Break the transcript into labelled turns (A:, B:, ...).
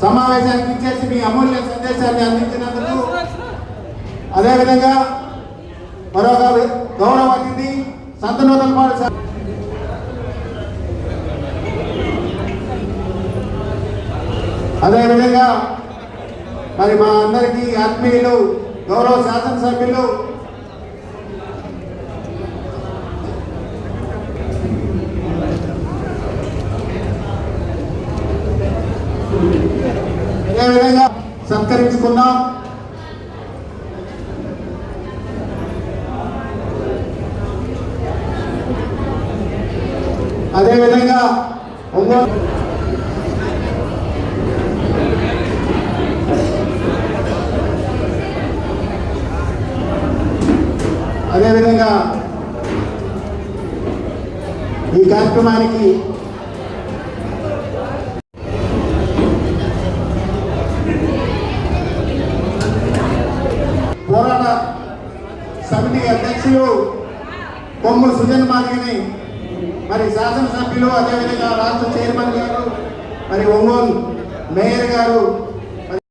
A: సమావేశానికి ఇచ్చేసి మీ అమూల్య సందేశాన్ని అందించినందుకు అదేవిధంగా మరొక గౌరవ అతిథి సంతనూతలపాడు సార్. అదేవిధంగా మరి మా అందరికీ ఆత్మీయులు గౌరవ శాసనసభ్యులు అదేవిధంగా సత్కరించుకున్నాం? అదేవిధంగా ఒంగోలు అదేవిధంగా ఈ కార్యక్రమానికి సమితి అధ్యక్షులు కొమ్ము సుజన్ మార్గిని మరి శాసనసభ్యులు అదేవిధంగా రాష్ట్ర చైర్మన్ గారు మరి ఒంగోలు మేయర్ గారు